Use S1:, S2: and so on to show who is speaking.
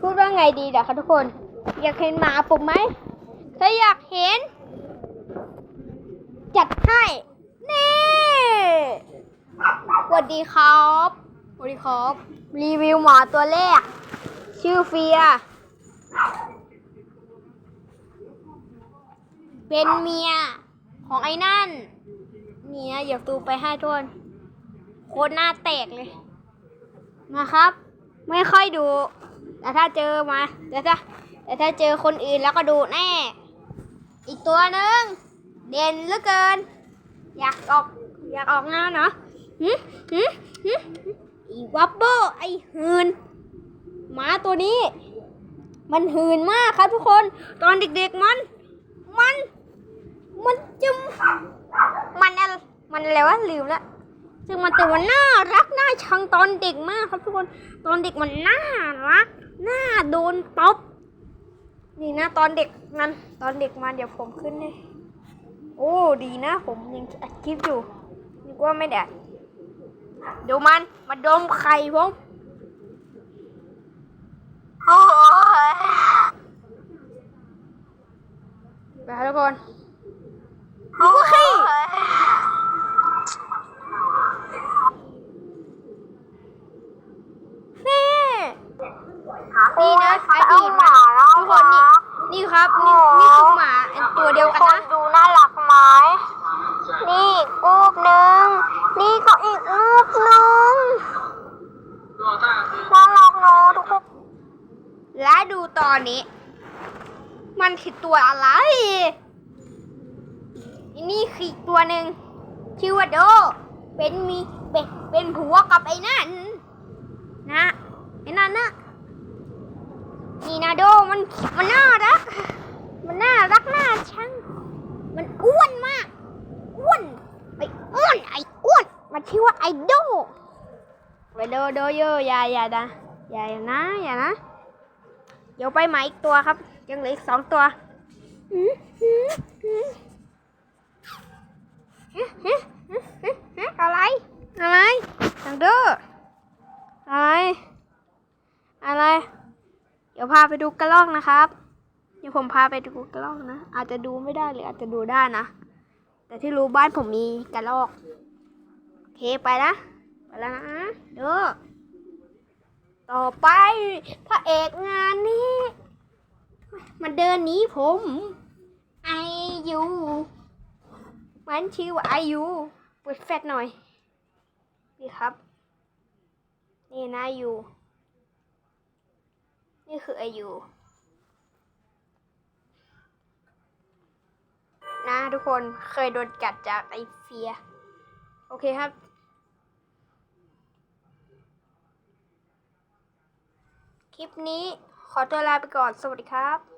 S1: พูดว่าไงดีเดี๋ยวคะทุกคน อยากเห็นหมาผมไหมถ้าอยากเห็น จัดให้ นี่สวัสดีครับสวัสดีครับ รีวิวหมาตัวแรก ชื่อเฟีย เป็นเมียของไอ้นั่นเมียอยากตูไปให้ทุกคนโคตรหน้าแตกเลยนะครับ ไม่ค่อยดู แต่ถ้าเจอมา แต่ถ้า แต่ถ้าเจอคนอื่นแล้วก็ดูแน่ อีกตัวหนึ่งเด่นเหลือเกิน อยากออก อยากออกงานเหรอหึหึหึอีวับเบอร์ไอหืนหมาตัวนี้ มันหืนมากครับทุกคน ตอนเด็กๆมัน มัน มันจะมันอะไรมันอะไรวะลืมละซึ่งมันแต่ว่าน่ารักน่าชังตอนเด็กมากครับทุกคน ตอนเด็กมันน่ารัก หน่าโดนตบนี่นะตอนเด็กนั้นตอนเด็กมาเดี๋ยวผมขึ้นเลยโอ้ดีนะ ผมยังอัดคลิปอยู่นึกว่าไม่ได้อัดดูมันมาดมไข่ผมโอ้ยไปครับทุกคนโอ้ย นี่นะอดีตมันทุกคนนี่นี่ครับนี่นี่คือหมาอันตัวเดียวกันนะ
S2: ดูน่ารักไหมนี่อีกรูปหนึ่งนี่ก็อีกรูปหนึ่งน่ารักเนอะทุกคน
S1: และดูตอนนี้ มันคือตัวอะไรอันนี่คืออีกตัวหนึ่งชื่อว่าโด เป็นมีเป็นเป็นผัวกับไอ้นั่นนะ ไอ้นั่นนะนี่นะโดมันมันน่ารัก มันน่ารักน่าชังมันอ้วนมากอ้วนไอ้อ้วนไอ้อ้วนมันชื่อว่าไอโดไปโดโดโยอย่าอย่านะอย่านะอย่านะเดี๋ยวไปใหม่อีกตัวครับ ยังเหลืออีกสองตัวหืมหืมหืมฮะฮะฮะฮะฮะอะไร อะไรดังเด้ออะไร อะไร เดี๋ยวพาไปดูกระรอกนะครับเดี๋ยวผมพาไปดูกระรอกนะ อาจจะดูไม่ได้หรืออาจจะดูได้นะ แต่ที่รู้บ้านผมมีกระรอกโอเคไปนะไปแล้วนะเด้อต่อไปพระเอกงานนี้ มันเดินหนีผมไอยูมันชื่อว่าไอยูเปิดแฟลชหน่อยนี่ครับ นี่นะยู นี่คืออายุนะทุกคนเคยโดนกัดจากไอเฟีย โอเคครับ คลิปนี้ขอตัวลาไปก่อน สวัสดีครับ